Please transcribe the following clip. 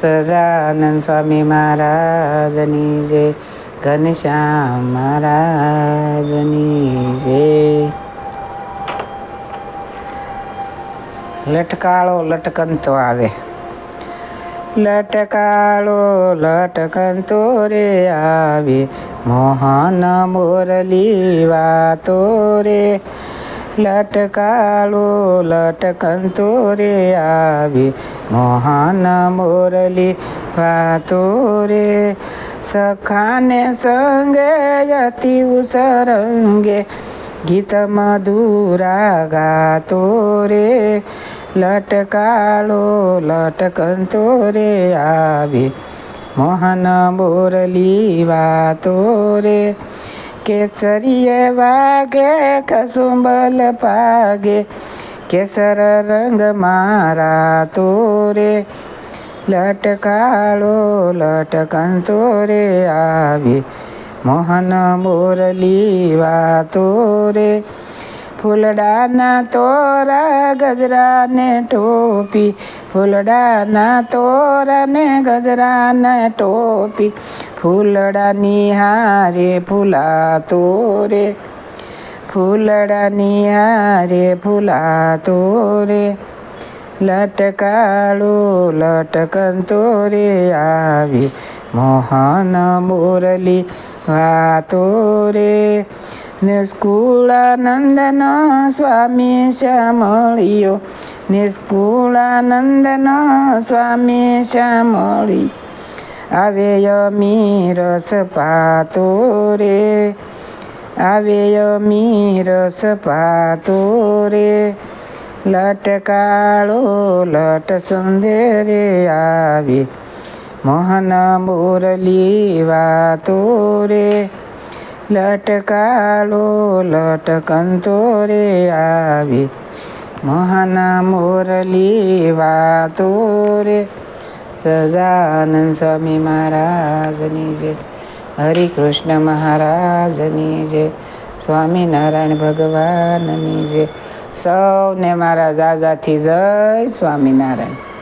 સજાનંદ સ્વામી મહારાજની જય, ઘનશ્યામ મહારાજની જય. લટકાળો લટકંતો આવે. લટકાળો લટકંતો રે આવે. મોહન મોરલી વાતો રે. લટકાળો લટકંતો રે આવી મોહન મોરલી વાતો રે સખાને સંગે અતિ ઉસરંગે ગીત મધુરા ગાતો રે લટકાળો લટકંતો રે આવી મોહન બોરલી વાતો રે કેસરીએ વાગે, કસુંબલ પાગે, કેસર રંગ મારા તોરે લટકાળો લટકંતો રે આવી, મોહન મોરલી વાતો રે ફૂલડાના તોરા ગજરાને ટોપી, ફૂલડાના તોરાને ગજરાને ટોપી, ફૂલડાની હારે ફૂલા તોરે ફૂલડાની હારે ફૂલા તોરે લટકાળો લટકંતો રે આવી મોહન મુરલી વાતો રે નિષ્કુળાનંદન સ્વામી શ્યામળિયો નિષ્કુળાનંદન સ્વામી શ્યામળી આવે યમી રસ પાતો રે આવે યમી રસ પાતો રે લટકાળો લટ સુંદરે આવે મોહન મુરલી વાતો રે લટકાળો લટકંતો રે આવી મોહન મુરલી વાતો રે સજાનંદ સ્વામી મહારાજની જય હરિકૃષ્ણ મહારાજની જય સ્વામિનારાયણ ભગવાનની જય સૌને મારા જાજાથી જય સ્વામિનારાયણ